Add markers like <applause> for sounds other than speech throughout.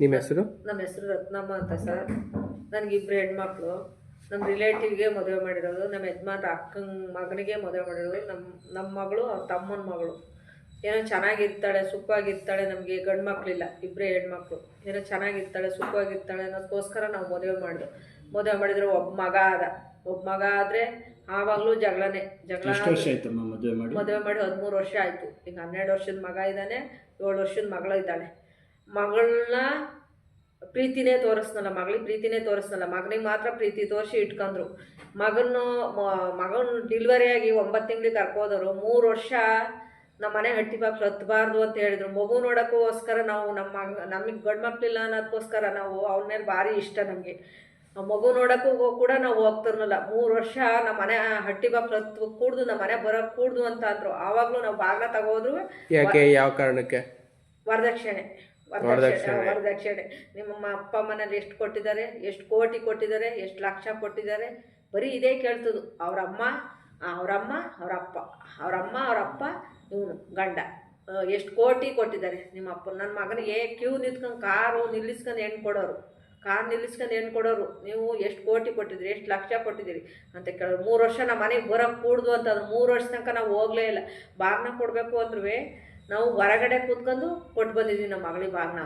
ನಿಮ್ಮ ಹೆಸರು? ನಮ್ಮ ಹೆಸರು ರತ್ನಮ್ಮ ಅಂತ ಸರ್. ನನಗಿಬ್ರು ಹೆಣ್ಮಕ್ಳು. ನಮ್ಮ ರಿಲೇಟಿವ್ಗೆ ಮದುವೆ ಮಾಡಿರೋದು ನಮ್ಮ ಯಜಮಾನ್ರ ಅಕ್ಕನ ಮಗನಿಗೆ ಮದುವೆ ಮಾಡಿರೋದು ನಮ್ಮ ನಮ್ಮ ಮಗಳು ಅವ್ರ ತಮ್ಮನ ಮಗಳು. ಏನೋ ಚೆನ್ನಾಗಿರ್ತಾಳೆ ಸುಖವಾಗಿರ್ತಾಳೆ ನಮಗೆ ಗಂಡು ಮಕ್ಕಳಿಲ್ಲ ಇಬ್ಬರೇ ಹೆಣ್ಮಕ್ಳು. ಏನೋ ಚೆನ್ನಾಗಿರ್ತಾಳೆ ಸುಖವಾಗಿರ್ತಾಳೆ ಅನ್ನೋದಕ್ಕೋಸ್ಕರ ನಾವು ಮದುವೆ ಮಾಡಿದ್ವು. ಮದುವೆ ಮಾಡಿದ್ರೆ ಒಬ್ಬ ಮಗ ಆದ. ಒಬ್ಬ ಮಗ ಆದರೆ ಆವಾಗಲೂ ಜಗಳನೇ ಜಗಳ ಎಷ್ಟು ವರ್ಷ ಆಯ್ತಮ್ಮ ಮದುವೆ ಮಾಡಿ? ಮದುವೆ ಮಾಡಿ ಹದಿಮೂರು ವರ್ಷ ಆಯಿತು. ಈಗ ಹನ್ನೆರಡು ವರ್ಷದ ಮಗ ಇದ್ದಾನೆ ಏಳು ವರ್ಷದ ಮಗಳು ಇದ್ದಾಳೆ. ಮಗಳನ್ನ ಪ್ರೀತಿನೇ ತೋರಿಸ್ನಲ್ಲ ಮಗಳಿಗೆ ಪ್ರೀತಿನೇ ತೋರಿಸ್ನಲ್ಲ ಮಗನಿಗೆ ಮಾತ್ರ ಪ್ರೀತಿ ತೋರಿಸಿ ಇಟ್ಕೊಂಡ್ರು ಮಗನ ಮಗನ ಡಿಲಿವರಿ ಆಗಿ ಒಂಬತ್ತು ತಿಂಗಳಿಗೆ ಕರ್ಕೋದವರು ಮೂರು ವರ್ಷ ನಮ್ಮ ಮನೆ ಹಟ್ಟಿ ಬಾಕ್ಲು ಹತ್ತಬಾರ್ದು ಅಂತ ಹೇಳಿದ್ರು. ಮಗು ನೋಡೋಕ್ಕೋಸ್ಕರ ನಾವು ನಮ್ಮ ಮಗ ನಮಗೆ ಗಂಡು ಮಕ್ಕಳಿಲ್ಲ ಅನ್ನೋದಕ್ಕೋಸ್ಕರ ನಾವು ಅವ್ರ ಮೇಲೆ ಭಾರಿ ಇಷ್ಟ ನಮಗೆ. ಮಗು ನೋಡೋಕ್ಕೂ ಕೂಡ ನಾವು ಹೋಗ್ತಿರ್ಲಿಲ್ಲ. ಮೂರು ವರ್ಷ ನಮ್ಮ ಮನೆ ಹಟ್ಟಿ ಬಾಕ್ಲು ಹತ್ತು ಕೂಡ್ದು ನಮ್ಮ ಮನೆ ಬರೋಕ್ಕೆ ಕೂಡ್ದು ಅಂತ ಅಂದ್ರು. ಆವಾಗಲೂ ನಾವು ಬಾಗ್ಲ ತಗೋದ್ರು. ಯಾಕೆ ಯಾವ ಕಾರಣಕ್ಕೆ? ವರದಕ್ಷಿಣೆ. ವರದಕ್ಷಿಣೆ. ವರದಕ್ಷಿಣೆ. ನಿಮ್ಮ ಅಪ್ಪ ಮನೇಲಿ ಎಷ್ಟು ಕೊಟ್ಟಿದ್ದಾರೆ, ಎಷ್ಟು ಕೋಟಿ ಕೊಟ್ಟಿದ್ದಾರೆ, ಎಷ್ಟು ಲಕ್ಷ ಕೊಟ್ಟಿದ್ದಾರೆ, ಬರೀ ಇದೇ ಕೇಳ್ತದ್ದು ಅವರಮ್ಮ ಅವರಮ್ಮ, ಅವರಪ್ಪ. ಅವರಮ್ಮ, ಅವರಪ್ಪ, ಇವನು ಗಂಡ. ಎಷ್ಟು ಕೋಟಿ ಕೊಟ್ಟಿದ್ದಾರೆ ನಿಮ್ಮ ಅಪ್ಪ. ನನ್ನ ಮಗನಿಗೆ ಕ್ಯೂ ನಿಂತ್ಕೊಂಡು ಕಾರು ನಿಲ್ಲಿಸ್ಕೊಂಡು ಹೆಣ್ಣು ಕೊಡೋರು. ಕಾರ್ ನಿಲ್ಲಿಸ್ಕೊಂಡು ಹೆಣ್ಣು ಕೊಡೋರು. ನೀವು ಎಷ್ಟು ಕೋಟಿ ಕೊಟ್ಟಿದ್ದೀರಿ, ಎಷ್ಟು ಲಕ್ಷ ಕೊಟ್ಟಿದ್ದೀರಿ ಅಂತ ಕೇಳೋರು. ಮೂರು ವರ್ಷ ನಮ್ಮ ಮನೆಗೆ ಬರೋಕ್ಕೆ ಕೂಡ್ದು ಅದು ಮೂರು ವರ್ಷ ತನಕ ನಾವು ಹೋಗಲೇ ಇಲ್ಲ. ಬಾಗ್ನ ಕೊಡಬೇಕು ಅಂದ್ರೂ ನಾವು ಹೊರಗಡೆ ಕೂತ್ಕೊಂಡು ಕೊಟ್ಟು ಬಂದಿದ್ವಿ ನಮ್ಮ ಮಗಳಿಗೆ ಬಾಗ್ನ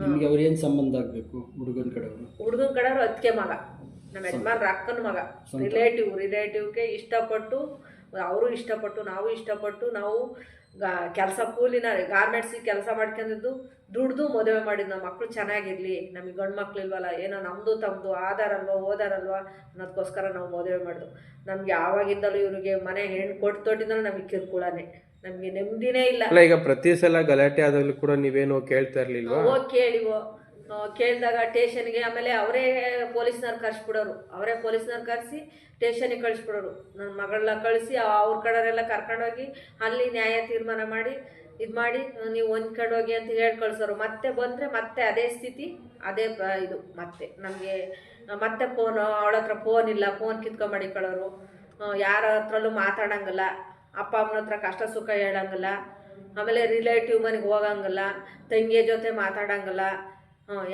ನಿಮ್ಗೆ ಅವ್ರು ಏನು ಸಂಬಂಧ ಆಗಬೇಕು ಹುಡುಗನ ಕಡೆಯವರು? ಹುಡುಗನ ಕಡೆಯವ್ರು ಅದಕ್ಕೆ ಮಗ. ನಮ್ಮ ಯಜಮಾನ್ರ ಅಕ್ಕನ ಮಗ. ರಿಲೇಟಿವ್ ರಿಲೇಟಿವ್ಗೆ ಇಷ್ಟಪಟ್ಟು ಅವರು ಇಷ್ಟಪಟ್ಟು ನಾವು ಇಷ್ಟಪಟ್ಟು ನಾವು ಕೆಲಸ ಕೂಲಿನ ಗಾರ್ಮೆಂಟ್ಸಿಗೆ ಕೆಲಸ ಮಾಡ್ಕೊಂಡಿದ್ದು ದುಡ್ದು ಮದುವೆ ಮಾಡಿದ್ದು. ನಮ್ಮ ಮಕ್ಕಳು ಚೆನ್ನಾಗಿರಲಿ ನಮಗೆ ಗಂಡು ಮಕ್ಳು ಇಲ್ವಲ್ಲ ಏನೋ ನಮ್ಮದು ತಮ್ಮದು ಆಧಾರಲ್ವ ಓದಾರಲ್ವ ಅನ್ನೋದಕ್ಕೋಸ್ಕರ ನಾವು ಮದುವೆ ಮಾಡಿದ್ವು ನಮ್ಗೆ ಯಾವಾಗಿಂದಲೂ ಇವನಿಗೆ ಮನೆ ಹೆಣ್ಣು ಕೊಟ್ಟು ತೊಟ್ಟಿದ್ದಲ್ಲೂ ನಮಗೆ ಕಿರ್ಕುಳನೇ. ನಮಗೆ ನೆಮ್ಮದಿನೇ ಇಲ್ಲ. ಅಲ್ಲ ಈಗ ಪ್ರತಿ ಸಲ ಗಲಾಟೆ ಆದಾಗಲೂ ಕೂಡ ನೀವೇನೋ ಕೇಳ್ತಾ ಇರ್ಲಿಲ್ವಾ? ಹೋಗಿ ಕೇಳಿವೋ. ಕೇಳಿದಾಗ ಟೇಷನ್ಗೆ ಆಮೇಲೆ ಅವರೇ ಪೊಲೀಸ್ನವ್ರು ಕರ್ಸ್ಬಿಡೋರು. ಅವರೇ ಪೊಲೀಸ್ನವ್ರು ಕರೆಸಿ ಟೇಷನಿಗೆ ಕಳಿಸ್ಬಿಡೋರು. ನನ್ನ ಮಗಳನ್ನ ಕಳಿಸಿ ಅವ್ರ ಕಡೆಯವರೆಲ್ಲ ಕರ್ಕೊಂಡೋಗಿ ಅಲ್ಲಿ ನ್ಯಾಯ ತೀರ್ಮಾನ ಮಾಡಿ ಇದು ಮಾಡಿ ನೀವು ಹೊಂದ್ಕೊಂಡೋಗಿ ಅಂತ ಹೇಳಿ ಕಳಿಸೋರು. ಮತ್ತೆ ಬಂದರೆ ಮತ್ತೆ ಅದೇ ಸ್ಥಿತಿ ಅದೇ ಇದು ಮತ್ತೆ. ನಮಗೆ ಮತ್ತೆ ಫೋನು ಅವಳ ಹತ್ರ ಫೋನ್ ಇಲ್ಲ ಫೋನ್ ಕಿತ್ಕೊಂಡ್ ಕಳೋರು. ಯಾರ ಹತ್ರಲ್ಲೂ ಮಾತಾಡಂಗಿಲ್ಲ. ಅಪ್ಪ ಅಮ್ಮನ ಹತ್ರ ಕಷ್ಟ ಸುಖ ಹೇಳಂಗಿಲ್ಲ ಆಮೇಲೆ ರಿಲೇಟಿವ್ ಮನೆಗೆ ಹೋಗಂಗಿಲ್ಲ ತಂಗಿಯ ಜೊತೆ ಮಾತಾಡಂಗಿಲ್ಲ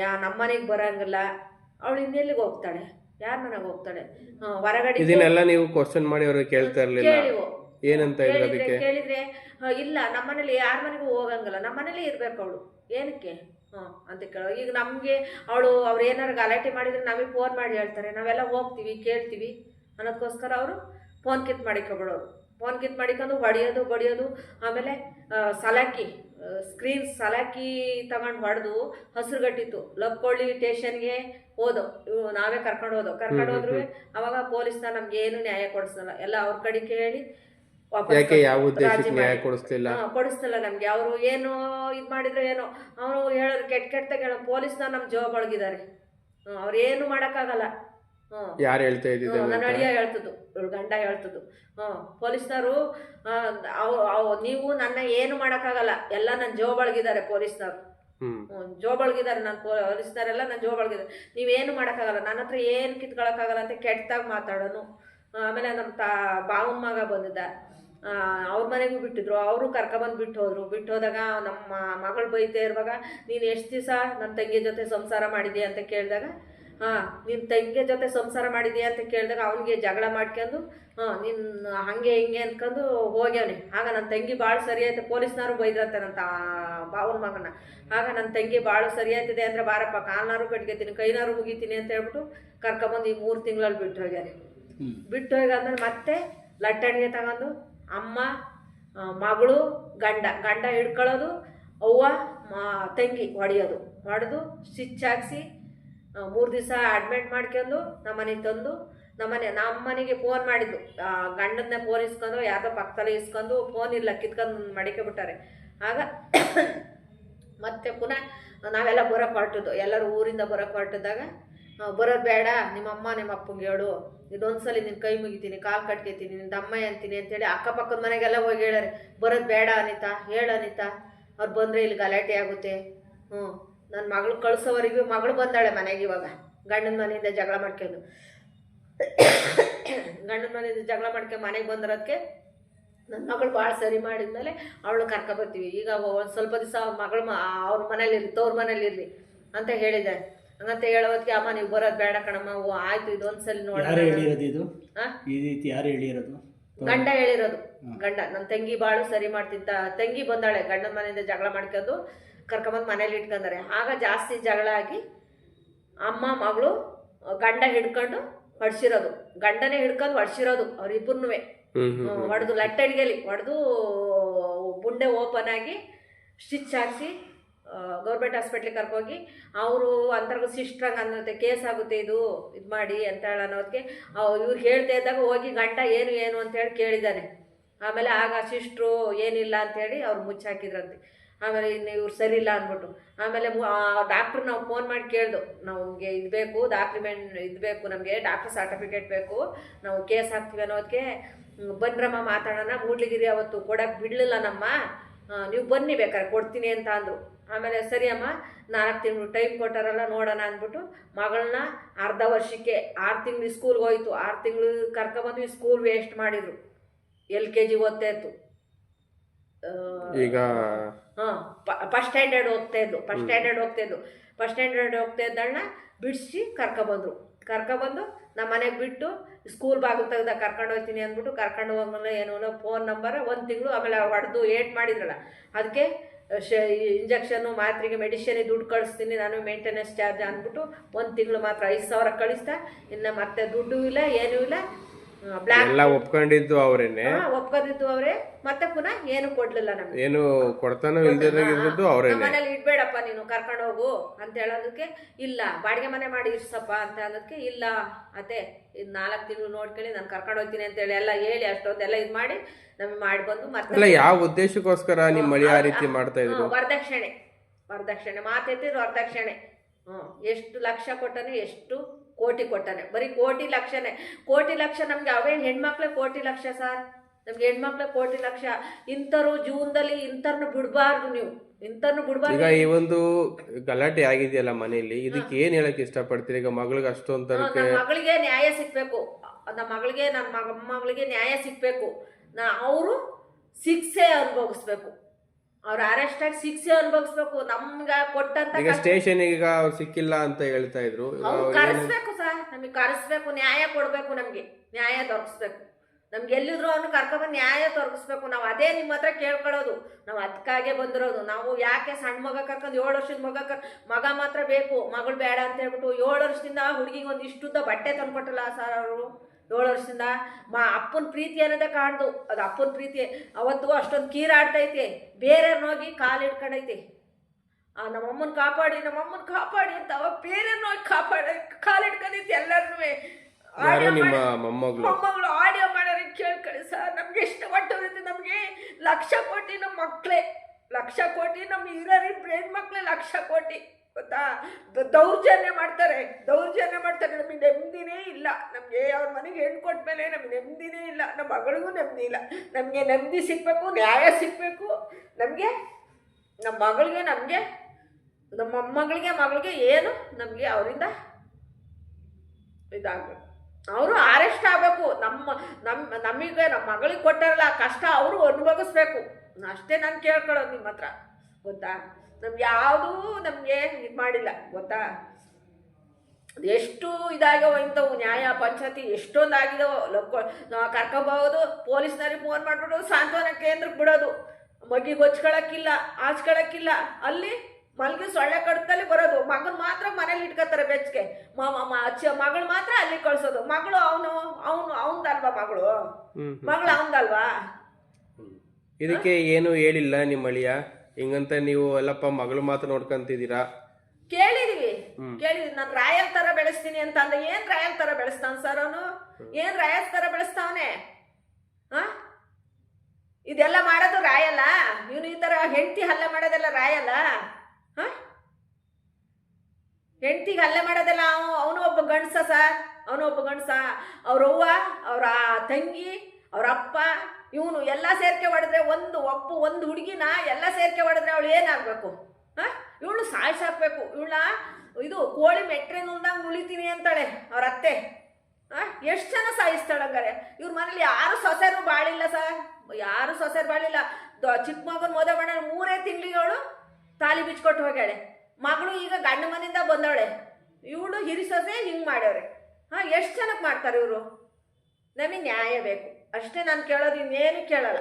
ಯಾ ನಮ್ಮ ಮನೆಗೆ ಬರಂಗಿಲ್ಲ ಅವಳು ಇನ್ನೆಲ್ಲಿಗೆ ಹೋಗ್ತಾಳೆ? ಯಾರ ಮನೆಗೆ ಹೋಗ್ತಾಳೆ? ಹೊರಗಡೆ ಇದನ್ನೆಲ್ಲ ನೀವು ಕ್ವಶನ್ ಮಾಡಿ ಅವ್ರಿಗೆ ಕೇಳ್ತಾ ಇರ್ಲಿಲ್ಲ. ಏನಂತ ಅದಕ್ಕೆ? ಕೇಳಿದ್ರೆ ಇಲ್ಲ ನಮ್ಮ ಮನೇಲಿ ಯಾರ ಮನೆಗೂ ಹೋಗಂಗಿಲ್ಲ ನಮ್ಮ ಮನೇಲೇ ಇರ್ಬೇಕು ಅವಳು. ಏನಕ್ಕೆ? ಹ್ಞೂ ಅಂತ ಕೇಳೋ. ಈಗ ನಮಗೆ ಅವಳು ಅವ್ರು ಏನಾರು ಗಲಾಟೆ ಮಾಡಿದ್ರೆ ನಮಗೆ ಫೋನ್ ಮಾಡಿ ಹೇಳ್ತಾರೆ. ನಾವೆಲ್ಲ ಹೋಗ್ತೀವಿ ಕೇಳ್ತೀವಿ. ಅನ್ನೋದಕ್ಕೋಸ್ಕರ ಅವರು ಫೋನ್ ಕಿತ್ ಮಾಡಿಕೊಬಿಡೋರು ಫೋನ್ ಕಿತ್ ಮಾಡಿಕೊಂಡು ಹೊಡೆಯೋದು ಬಡಿಯೋದು ಆಮೇಲೆ ಸಲಾಕಿ ಸ್ಕ್ರೀನ್ ಸಲಾಕಿ ತಗೊಂಡು ಹೊಡೆದು ಹಸಿರುಗಟ್ಟಿತ್ತು. ಲಕ್ಕೊಳ್ಳಿ ಸ್ಟೇಷನ್ಗೆ ಹೋದೋ ಇವು ನಾವೇ ಕರ್ಕೊಂಡು ಹೋದೋ. ಕರ್ಕೊಂಡು ಹೋದ್ರು ಅವಾಗ ಪೊಲೀಸ್ನ ನಮ್ಗೆ ಏನು ನ್ಯಾಯ ಕೊಡಿಸಲ್ಲ ಎಲ್ಲ ಅವ್ರ ಕಡೆ ಕೇಳಿ ಯಾಕೆ ಯಾವ ಉದ್ದೇಶಕ್ಕೆ ನ್ಯಾಯ. ಕೊಡಿಸ್ಲಿಲ್ಲ? ಕೊಡಿಸ್ತಿಲ್ಲ ನಮ್ಗೆ. ಅವರು ಏನು ಇದು ಮಾಡಿದ್ರು ಏನೋ. ಅವರು ಹೇಳೋದು ಕೆಟ್ಟ ಕೆಟ್ಟ ಹೇಳೋ ಪೊಲೀಸ್ನ ನಮ್ಮ ಜವಾಬ್ ಒಳಗಿದ್ದಾರೆ ಅವ್ರು ಏನು ಮಾಡೋಕ್ಕಾಗಲ್ಲ. ಯಾರು ಹೇಳ್ತಾ ಇದ್ದಿದ್ದು ನನ್ನ ಅಳಿಯ ಹೇಳ್ತದ್ದು ಗಂಡ ಹೇಳ್ತದ್ದು. ಹ್ಮ್ ಪೊಲೀಸ್ನವರು ನೀವು ನನ್ನ ಏನು ಮಾಡಕ್ಕಾಗಲ್ಲ ಎಲ್ಲ ನನ್ನ ಜೋಬಳಗಿದ್ದಾರೆ ಪೊಲೀಸ್ನವ್ರು. ಹ್ಮ್. ಜೋ ಬಳಗಿದ್ದಾರೆ ನನ್ನ ಪೊಲೀಸ್ನವರೆಲ್ಲ ನನ್ನ ಜೋಬಳಗಿದ್ದಾರೆ ನೀವೇನು ಮಾಡೋಕ್ಕಾಗಲ್ಲ ನನ್ನ ಹತ್ರ ಏನು ಕಿತ್ಕೊಳಕ್ಕಾಗಲ್ಲ ಅಂತ ಕೆಟ್ಟದಾಗ ಮಾತಾಡೋನು. ಆಮೇಲೆ ನಮ್ಮ ತಾ ಬಾವನ ಮಗ ಬಂದಿದ್ದ. ಅವ್ರ ಮನೆಗೂ ಬಿಟ್ಟಿದ್ರು ಅವರು ಕರ್ಕೊಬಂದು ಬಿಟ್ಟು ಹೋದ್ರು ಬಿಟ್ಟು ಹೋದಾಗ ನಮ್ಮ ಮಗಳು ಬೈತಾ ಇರುವಾಗ ನೀನು ಎಷ್ಟು ದಿವಸ ನನ್ನ ತಂಗಿ ಜೊತೆ ಸಂಸಾರ ಮಾಡಿದ್ಯಾ? ಅಂತ ಕೇಳಿದಾಗ ಹಾಂ ನಿನ್ನ ತಂಗಿ ಜೊತೆ ಸಂಸಾರ ಮಾಡಿದೀಯ ಅಂತ ಕೇಳಿದಾಗ ಅವನಿಗೆ ಜಗಳ ಮಾಡ್ಕೊಂಡು ಹಾಂ ನಿನ್ನ ಹಾಗೆ ಹಿಂಗೆ ಅಂದ್ಕೊಂಡು ಹೋಗ್ಯವನೆ. ಆಗ ನನ್ನ ತಂಗಿ ಭಾಳ ಸರಿ ಆಯ್ತು ಪೊಲೀಸ್ನವರು ಬೈದ್ರಂತಾನಂತ ನನ್ನ ತಾ ಬಾವನ ಮಗನ. ಆಗ ನನ್ನ ತಂಗಿ ಭಾಳ ಸರಿ ಆಯ್ತಿದೆ ಅಂದರೆ ಬಾರಪ್ಪ ಕಾಲ್ನಾರು ಕಟ್ಕೊತೀನಿ ಕೈನಾರು ಮುಗಿತೀನಿ ಅಂತ ಹೇಳ್ಬಿಟ್ಟು ಕರ್ಕೊಂಬಂದು ಈ ಮೂರು ತಿಂಗಳಲ್ಲಿ ಬಿಟ್ಟು ಹೋಗ್ಯಾರೆ ಹ್ಮ್. ಬಿಟ್ಟು ಹೋಗಾದ್ಮೇಲೆ ಮತ್ತೆ ಲಟ್ಟಣಿಗೆ ತಗೊಂಡು ಅಮ್ಮ ಮಗಳು ಗಂಡ ಗಂಡ ಹಿಡ್ಕೊಳ್ಳೋದು ಅವ್ವ ಮ- ತಂಗಿ ಹೊಡೆಯೋದು. ಹೊಡೆದು ಸ್ಟಿಚ್ ಹಾಕ್ಸಿ ಮೂರು ದಿವಸ ಅಡ್ಮಿಟ್ ಮಾಡ್ಕೊಂಡು ನಮ್ಮನೆಗೆ ತಂದು, ನಮ್ಮನೆ, ನಮ್ಮನೆಗೆ ಫೋನ್ ಮಾಡಿದ್ದು. ಗಂಡನ್ನ ಫೋನ್ ಇಸ್ಕೊಂಡು ಯಾವುದೋ ಪಕ್ಕದಲ್ಲಿ ಇಸ್ಕೊಂಡು ಫೋನ್ ಇಲ್ಲ, ಕಿತ್ಕೊಂಡು ಮಡಿಕೆ ಬಿಟ್ಟಾರೆ ಆಗ <coughs> ಮತ್ತೆ ಪುನಃ ನಾವೆಲ್ಲ ಬರೋಕ್ಕೆ ಹೊರಟಿದ್ದು ಎಲ್ಲರೂ ಊರಿಂದ ಬರೋಕ್ಕೆ ಹೊರಟಿದ್ದಾಗ ಬರೋದು ಬೇಡ, ನಿಮ್ಮಮ್ಮ ನಿಮ್ಮ ಅಪ್ಪಂಗೆ ಹೇಳು. ಇದೊಂದ್ಸಲಿ ನಿನ್ನ ಕೈ ಮುಗಿತೀನಿ, ಕಾಲು ಕಟ್ಕೊತೀನಿ ನಿನ್ನ ದಮ್ಮ ಅಂತೀನಿ ಅಂತೇಳಿ ಅಕ್ಕಪಕ್ಕದ ಮನೆಗೆಲ್ಲ ಹೋಗಿ ಹೇಳಾರೆ. ಬರೋದು ಬೇಡ ಅನಿತಾ, ಹೇಳು ಅನಿತಾ. ಅವ್ರು ಬಂದರೆ ಇಲ್ಲಿ ಗಲಾಟೆ ಆಗುತ್ತೆ. ಹ್ಞೂ ನನ್ನ ಮಗಳು ಕಳಿಸೋವರೆಗೂ ಮಗಳು ಬಂದಾಳೆ ಮನೆಗೆ ಇವಾಗ. ಗಂಡನ ಮನೆಯಿಂದ ಜಗಳ ಮಾಡ್ಕೊಂಡು. ಗಂಡನ ಮನೆಯಿಂದ ಜಗಳ ಮಾಡ್ಕೊಂಡು ಮನೆಗೆ ಬಂದಿರೋದಕ್ಕೆ ನನ್ನ ಮಗಳು ಭಾಳ ಸರಿ ಮಾಡಿದ್ಮೇಲೆ ಅವಳು ಕರ್ಕೊಬರ್ತೀವಿ ಈಗ ಒಂದು ಸ್ವಲ್ಪ ದಿವಸ ಅವ್ರ ಮಗಳು ಅವ್ರ ಮನೇಲಿ ಇರಲಿ ತವ್ರ ಮನೇಲಿ ಇರಲಿ ಅಂತ ಹೇಳಿದೆ. ಹಂಗಂತ ಹೇಳೋದಕ್ಕೆ ಅಮ್ಮ ನೀವು ಬರೋದು ಬೇಡ ಕಣಮ್ಮ. ಓ ಆಯ್ತು ಇದೊಂದ್ಸಲಿ ನೋಡೋದು ಇದು? ಈ ರೀತಿ ಯಾರು ಹೇಳಿರೋದು? ಗಂಡ ಹೇಳಿರೋದು. ಗಂಡ. ನನ್ನ ತಂಗಿ ಬಾಳು ಸರಿ ಮಾಡ್ತಿದ್ದ. ತಂಗಿ ಬಂದಾಳೆ ಗಂಡನ ಮನೆಯಿಂದ ಜಗಳ ಮಾಡ್ಕೊಂಡು. ಕರ್ಕೊಂಬಂದು ಮನೇಲಿ ಇಟ್ಕೊಂಡಾರೆ ಆಗ ಜಾಸ್ತಿ ಜಗಳ ಆಗಿ ಅಮ್ಮ ಮಗಳು ಗಂಡ ಹಿಡ್ಕೊಂಡು ಹೊಡ್ಸಿರೋದು. ಗಂಡನೇ ಹಿಡ್ಕೊಂಡು ಹೊಡ್ಸಿರೋದು ಅವ್ರಿಬ್ಬರನ್ನೂ ಹೊಡೆದು ಲಟ್ಟಣಿಗೆಲಿ ಹೊಡೆದು ಬುಂಡೆ ಓಪನ್ ಆಗಿ ಸ್ಟಿಚ್ ಹಾಕಿಸಿ ಗೌರ್ಮೆಂಟ್ ಹಾಸ್ಪಿಟ್ಲಿಗೆ ಕರ್ಕೋಗಿ ಅವರು ಅಂತರ್ಗ ಸಿಸ್ಟರ್ ಅನ್ನತ್ತೆ ಕೇಸ್ ಆಗುತ್ತೆ ಇದು ಇದು ಮಾಡಿ ಅಂತ ಹೇಳ ಅನ್ನೋದಕ್ಕೆ ಇವ್ರು ಹೇಳ್ತಾ ಇದ್ದಾಗ ಹೋಗಿ ಗಂಡ ಏನು ಏನು ಅಂತ ಹೇಳಿ ಕೇಳಿದ್ದಾನೆ ಆಮೇಲೆ ಆಗ ಸಿಸ್ಟ್ರು ಏನಿಲ್ಲ ಅಂತೇಳಿ ಅವ್ರು ಮುಚ್ಚಾಕಿದ್ರಂತೆ. ಆಮೇಲೆ ಇನ್ನು ಇವ್ರು ಸರಿ ಇಲ್ಲ ಅಂದ್ಬಿಟ್ಟು. ಆಮೇಲೆ ಡಾಕ್ಟ್ರ್ ನಾವು ಫೋನ್ ಮಾಡಿ ಕೇಳ್ದು ನಮಗೆ ಇದು ಬೇಕು ಡಾಕ್ಯುಮೆಂಟ್ ಇದು ಬೇಕು, ನಮಗೆ ಡಾಕ್ಟ್ರ್ ಸರ್ಟಿಫಿಕೇಟ್ ಬೇಕು, ನಾವು ಕೇಸ್ ಹಾಕ್ತೀವಿ ಅನ್ನೋದಕ್ಕೆ ಬಂದ್ರಮ್ಮ ಮಾತಾಡೋಣ, ಮೂಡ್ಲಿಗಿರಿ ಅವತ್ತು ಕೊಡಕ್ಕೆ ಬಿಡಲಿಲ್ಲ ನಮ್ಮ. ನೀವು ಬನ್ನಿ ಬೇಕಾದ್ರೆ ಕೊಡ್ತೀನಿ ಅಂತ ಅಂದರು. ಆಮೇಲೆ ಸರಿ ಅಮ್ಮ, ನಾಲ್ಕು ತಿಂಗಳು ಟೈಮ್ ಕೊಟ್ಟಾರಲ್ಲ, ನೋಡೋಣ ಅಂದ್ಬಿಟ್ಟು ಮಗಳನ್ನ ಅರ್ಧ ವರ್ಷಕ್ಕೆ, ಆರು ತಿಂಗಳು ಸ್ಕೂಲ್ಗೆ ಹೋಯ್ತು. ಆರು ತಿಂಗಳು ಕರ್ಕೊಬಂದು ಸ್ಕೂಲ್ ವೇಸ್ಟ್ ಮಾಡಿದರು. ಎಲ್ ಕೆ ಜಿ ಓದ್ತಾ ಇತ್ತು. ಈಗ ಹಾಂ ಫಸ್ಟ್ ಸ್ಟ್ಯಾಂಡರ್ಡ್ ಹೋಗ್ತಾ ಇದ್ದು ಫಸ್ಟ್ ಸ್ಟ್ಯಾಂಡರ್ಡ್ ಹೋಗ್ತಾ ಇದ್ಲು. ಫಸ್ಟ್ ಸ್ಟ್ಯಾಂಡರ್ಡ್ ಹೋಗ್ತಾ ಇದ್ದಣ್ಣ ಬಿಡಿಸಿ ಕರ್ಕೊಬಂದ್ರು. ಕರ್ಕೊಬಂದು ನಮ್ಮ ಮನೆಗೆ ಬಿಟ್ಟು ಸ್ಕೂಲ್ ಬಾಗಿಲು ತೆಗ್ದ ಕರ್ಕೊಂಡು ಹೋಗ್ತೀನಿ ಅಂದ್ಬಿಟ್ಟು ಕರ್ಕೊಂಡು ಹೋಗ್ಮೇಲೆ ಏನೋ ಫೋನ್ ನಂಬರ್ ಒಂದು ತಿಂಗಳು ಆಮೇಲೆ ಹೊಡೆದು ಏಟ್ ಮಾಡಿದ್ರಲ್ಲ. ಅದಕ್ಕೆ ಶ ಇಂಜೆಕ್ಷನ್ನು ಮಾತ್ರೆಗೆ ಮೆಡಿಷನಿಗೆ ದುಡ್ಡು ಕಳಿಸ್ತೀನಿ ನಾನು ಮೇಂಟೆನೆನ್ಸ್ ಚಾರ್ಜ್ ಅಂದ್ಬಿಟ್ಟು ಒಂದು ತಿಂಗಳು ಮಾತ್ರ ಐದು ಸಾವಿರ ಕಳಿಸ್ತಾ ಇನ್ನು ಮತ್ತೆ ದುಡ್ಡು ಇಲ್ಲ ಏನೂ ಇಲ್ಲ. ಎಲ್ಲ ಒಪ್ಕೊಂಡಿದ್ದು ಅವ್ರೇನೆ. ಒಪ್ಕೊಂಡಿದ್ದು ಅವರೇ. ಮತ್ತೆ ಪುನಃ ಏನು ಕೊಡ್ಲಿಲ್ಲ ನಮಗೆ? ಏನು ಕೊಡ್ತಾನೋ ಇಲ್ದಿರೋದು ಅವ್ರೇನೆ. ಮನೇಲಿ ಇಡ್ಬೇಡಪ್ಪ ನೀನು ಕರ್ಕೊಂಡು ಹೋಗು ಅಂತ ಹೇಳೋದಕ್ಕೆ ಇಲ್ಲ. ಬಾಡಿಗೆ ಮನೆ ಮಾಡಿ ಇರ್ಸಪ್ಪ ಅಂತ ಅನ್ನೋದಕ್ಕೆ ಇಲ್ಲ. ಅದೇ ಇದು ನಾಲ್ಕು ತಿಂಗಳು ನೋಡ್ಕೊಳ್ಳಿ ನಾನು ಕರ್ಕೊಂಡು ಹೋಗ್ತೀನಿ ಅಂತ ಹೇಳಿ ಎಲ್ಲ ಹೇಳಿ ಅಷ್ಟೊಂದೆಲ್ಲ ಇದು ಮಾಡಿ ನಮಗೆ ಮಾಡಿ ಬಂದು ಮತ್ತೆ ಯಾವ ಉದ್ದೇಶಕ್ಕೋಸ್ಕರ ನಿಮ್ಮ ಮಳಿ ಆ ರೀತಿ ಮಾಡ್ತಾ ಇದ್ರು? ವರದಕ್ಷಿಣೆ. ವರದಕ್ಷಿಣೆ. ಮಾತೈತಿ ವರದಕ್ಷಿಣೆ. ಹ್ಞೂ ಎಷ್ಟು ಲಕ್ಷ ಕೊಟ್ಟನು ಎಷ್ಟು ಕೋಟಿ ಕೊಟ್ಟಾನೆ. ಬರೀ ಕೋಟಿ ಲಕ್ಷನೇ. ಕೋಟಿ ಲಕ್ಷ ನಮಗೆ ಅವೇ ಹೆಣ್ಮಕ್ಳೇ ಕೋಟಿ ಲಕ್ಷ ಸರ್? ನಮ್ಗೆ ಹೆಣ್ಮಕ್ಳೇ ಕೋಟಿ ಲಕ್ಷ. ಇಂಥರು ಜೀವನದಲ್ಲಿ ಇಂಥರ್ನ ಬಿಡಬಾರ್ದು ನೀವು. ಇಂಥವ್ರನ್ನ ಈಗ ಬಿಡಬಾರ್ದು ಈ ಒಂದು ಗಲಾಟೆ ಆಗಿದೆಯಲ್ಲ ಮನೆಯಲ್ಲಿ ಇದಕ್ಕೆ ಏನ್ ಹೇಳಕ್ ಇಷ್ಟಪಡ್ತೀರಿ? ಈಗ ಮಗಳಿಗೆ ಅಷ್ಟೊಂದ್ ತರಕ್ಕೆ ನಮ್ಮ ಮಗಳಿಗೆ ನ್ಯಾಯ ಸಿಗಬೇಕು. ನಮ್ಮ ಮಗಳಿಗೆ ನನ್ನ ಮಗ ಮಗಳಿಗೆ ನ್ಯಾಯ ಸಿಗಬೇಕು. ನಾ ಅವರು ಶಿಕ್ಷೆ ಅನುಭವಿಸ್ಬೇಕು. ಅವ್ರ ಅರೆಸ್ಟ್ ಆಗಿ ಶಿಕ್ಷೆ ಅನುಭವಿಸ್ಬೇಕು ನಮ್ಗ ಕೊಟ್ಟಂತ ಈಗ ಸ್ಟೇಷನ್ ಈಗ ಅವ್ರು ಸಿಕ್ಕಿಲ್ಲ ಅಂತ ಹೇಳ್ತಾ ಇದ್ರು. ಕರೆಸ್ಬೇಕು ಸರ್ ನಮಗೆ ಕರೆಸ್ಬೇಕು ನ್ಯಾಯ ಕೊಡಬೇಕು ನಮಗೆ ನ್ಯಾಯ ದೊರಕಿಸ್ಬೇಕು. ನಮ್ಗೆ ಎಲ್ಲಿದ್ರು ಅವ್ನು ಕರ್ಕೊಂಬಂದು ನ್ಯಾಯ ತೊರಗಿಸ್ಬೇಕು ನಾವು ಅದೇ ನಿಮ್ಮ ಹತ್ರ ಕೇಳ್ಕೊಳ್ಳೋದು. ನಾವು ಅದಕ್ಕಾಗೆ ಬಂದಿರೋದು ನಾವು ಯಾಕೆ ಸಣ್ಣ ಮಗ ಕರ್ಕೊಂಡು ಏಳು ವರ್ಷದ ಮಗ ಕರ್ ಮಗ ಮಾತ್ರ ಬೇಕು ಮಗಳು ಬೇಡ ಅಂತ ಹೇಳ್ಬಿಟ್ಟು ಏಳು ವರ್ಷದಿಂದ ಹುಡುಗಿಗೆ ಒಂದು ಇಷ್ಟುದ್ದ ಬಟ್ಟೆ ತಂದ್ಕೊಟ್ಟಲ್ಲ ಸರ್ ಅವರು? ಏಳು ವರ್ಷದಿಂದ ಮಾ ಅಪ್ಪನ ಪ್ರೀತಿ ಅನ್ನೋದೇ ಕಾಣ್ದು ಅದು ಅಪ್ಪನ ಪ್ರೀತಿ ಅವತ್ತು ಅಷ್ಟೊಂದು ಕೀರಾಡ್ತೈತೆ. ಬೇರೆಯವ್ರನ್ನ ಹೋಗಿ ಕಾಲು ಹಿಡ್ಕೊಂಡೈತೆ. ಆ ನಮ್ಮಮ್ಮನ ಕಾಪಾಡಿ ನಮ್ಮಮ್ಮನ ಕಾಪಾಡಿ ಅಂತ ಅವ ಬೇರೆಯವ್ರನ್ನ ಹೋಗಿ ಕಾಪಾಡ ಕಾಲು ಹಿಡ್ಕೊಂಡೈತಿ ಎಲ್ಲರನ್ನೂ ಮೊಮ್ಮಗಳು? ಆಡಿಯೋ ಮಾಡೋರಿಗೆ ಕೇಳ್ಕೊಳ್ಳಿ ಸರ್. ನಮ್ಗೆ ಎಷ್ಟು ನಮಗೆ? ಲಕ್ಷ ಕೋಟಿ ನಮ್ಮ ಮಕ್ಕಳೇ ಲಕ್ಷ ಕೋಟಿ ನಮ್ಮ ಹಿರಿಯರಿ ಬ್ರೇನ್ ಮಕ್ಕಳೇ ಲಕ್ಷ ಕೋಟಿ. ಗೊತ್ತಾ? ದೌರ್ಜನ್ಯ ಮಾಡ್ತಾರೆ. ದೌರ್ಜನ್ಯ ಮಾಡ್ತಾರೆ. ನಮಗೆ ನೆಮ್ಮದಿನೇ ಇಲ್ಲ. ನಮಗೆ ಅವ್ರ ಮನೆಗೆ ಹೆಣ್ಣು ಕೊಟ್ಮೇಲೆ ನಮ್ಗೆ ನೆಮ್ಮದಿನೇ ಇಲ್ಲ. ನಮ್ಮ ಮಗಳಿಗೂ ನೆಮ್ಮದಿ ಇಲ್ಲ. ನಮಗೆ ನೆಮ್ಮದಿ ಸಿಗಬೇಕು, ನ್ಯಾಯ ಸಿಗಬೇಕು. ನಮಗೆ, ನಮ್ಮ ಮಗಳಿಗೆ ನಮಗೆ, ನಮ್ಮ ಮೊಮ್ಮಗಳಿಗೆ ಮಗಳಿಗೆ ಏನು ನಮಗೆ ಅವರಿಂದ ಇದಾಗಬೇಕು. ಅವರು ಅರೆಸ್ಟ್ ಆಗಬೇಕು. ನಮ್ಮ ನಮ್ಮ, ನಮಗೆ, ನಮ್ಮ ಮಗಳಿಗೆ ಕೊಟ್ಟಾರಲ್ಲ ಕಷ್ಟ ಅವರು ಅನುಭವಿಸ್ಬೇಕು. ಅಷ್ಟೇ ನಾನು ಕೇಳ್ಕೊಳ್ಳೋದು ನಿಮ್ಮ ಹತ್ರ ಗೊತ್ತಾ? ನಮ್ಗೆ ಯಾವುದೂ ನಮಗೆ ಇದು ಮಾಡಿಲ್ಲ ಗೊತ್ತಾ? ಎಷ್ಟು ಇದಾಗ್ಯಾವ ಇಂಥವು ನ್ಯಾಯ ಪಂಚಾಯತಿ ಎಷ್ಟೊಂದು ಆಗಿದವೋ ಲೊಕ್ಕ ಕರ್ಕೊಬಹುದು ಪೊಲೀಸ್ನವ್ರಿಗೆ ಫೋನ್ ಮಾಡ್ಬಿಟ್ಟು ಸಾಂತ್ವನ ಕೇಂದ್ರಕ್ಕೆ ಬಿಡೋದು ಮಗಿಗೆ ಹೊಚ್ಕೊಳಕ್ಕಿಲ್ಲ ಆಚ್ಕೊಳಕ್ಕಿಲ್ಲ ಅಲ್ಲಿ ಮಲ್ಗಿ ಸೊಳ್ಳೆ ಕಡ್ತಲ್ಲಿ ಬರೋದು ಮಗನ ಮಾತ್ರ ಮನೇಲಿ ಇಟ್ಕೋತಾರೆ ಬೆಚ್ಚಗೆ ಮಗಳು ಮಾತ್ರ ಅಲ್ಲಿ ಕಳ್ಸೋದು ಮಗಳು ಅವನು ಅವನು ಅವನದಲ್ವಾ ಮಗಳು? ಮಗಳು ಅವನದಲ್ವಾ? ಇದಕ್ಕೆ ಏನು ಹೇಳಿಲ್ಲ ನಿಮ್ಮ ಅಳಿಯ ಹಿಂಗಂತ ನೀವು ಎಲ್ಲಪ್ಪ ಮಗಳ ಮಾತು ನೋಡ್ಕೊಂತಿದ್ದೀರಾ? ಕೇಳಿದೀವಿ. ಕೇಳಿದ್ವಿ. ನಾನು ರಾಯಲ್ ತರ ಬೆಳೆಸ್ತೀನಿ ಅಂತ ಅಂದ ಏನ್ ರಾಯಲ್ ತರ ಬೆಳೆಸ್ತಾನ ಸರ್ ಅವನು? ಏನ್ ರಾಯಲ್ ತರ ಬೆಳೆಸ್ತಾವನೆ? ಹಾ ಇದೆಲ್ಲ ಮಾಡೋದು ರಾಯಲ್ಲ? ಇವನು ಈ ತರ ಹೆಂಡತಿ ಹಲ್ಲೆ ಮಾಡೋದೆಲ್ಲ ರಾಯಲ್ಲ? ಹಾ ಹೆಂಡತಿಗೆ ಹಲ್ಲೆ ಮಾಡೋದೆಲ್ಲ ಅವನು ಅವನು ಒಬ್ಬ ಗಂಡಸ ಸರ್. ಅವನು ಒಬ್ಬ ಗಂಡಸ. ಅವ್ರ ಅವ್ವ ಅವರ ತಂಗಿ ಅವ್ರ ಅಪ್ಪ ಇವನು ಎಲ್ಲ ಸೇರ್ಕೆ ಹೊಡೆದ್ರೆ ಒಂದು ಒಪ್ಪು ಒಂದು ಹುಡುಗಿನ ಎಲ್ಲ ಸೇರ್ಕೆ ಹೊಡೆದ್ರೆ ಅವಳು ಏನಾಗಬೇಕು? ಹಾಂ? ಇವಳು ಸಾಯಿಸಾಕ್ಬೇಕು. ಇವಳ ಇದು ಕೋಳಿ ಮೆಟ್ರೆ ನುಲ್ದಂಗೆ ಉಳಿತೀನಿ ಅಂತಾಳೆ ಅವ್ರ ಅತ್ತೆ. ಹಾಂ? ಎಷ್ಟು ಜನ ಸಾಯಿಸ್ತಾಳೆ ಹಂಗಾರೆ? ಇವ್ರ ಮನೇಲಿ ಯಾರು ಸೊಸೆರು ಬಾಳಿಲ್ಲ ಸರ್. ಯಾರು ಸೊಸೆರು ಬಾಳಿಲ್ಲ. ಚಿಕ್ಕ ಮಗನ ಮೋದ ಮಾಡ ಮೂರೇ ತಿಂಗಳಿಗೆ ಅವಳು ತಾಲಿ ಬಿಚ್ಕೊಟ್ಟು ಹೋಗ್ಯಾಳೆ. ಮಗಳು ಈಗ ಗಂಡ ಮನೆಯಿಂದ ಬಂದವಳೆ. ಇವಳು ಹಿರಿಸೋದೆ ಹಿಂಗೆ ಮಾಡ್ಯವ್ರೆ. ಹಾಂ? ಎಷ್ಟು ಜನಕ್ಕೆ ಮಾಡ್ತಾರೆ ಇವರು? ನಮಗೆ ನ್ಯಾಯ ಬೇಕು. ಅಷ್ಟೇ ನಾನು ಕೇಳೋದು ಇನ್ನೇನು ಕೇಳಲ್ಲ.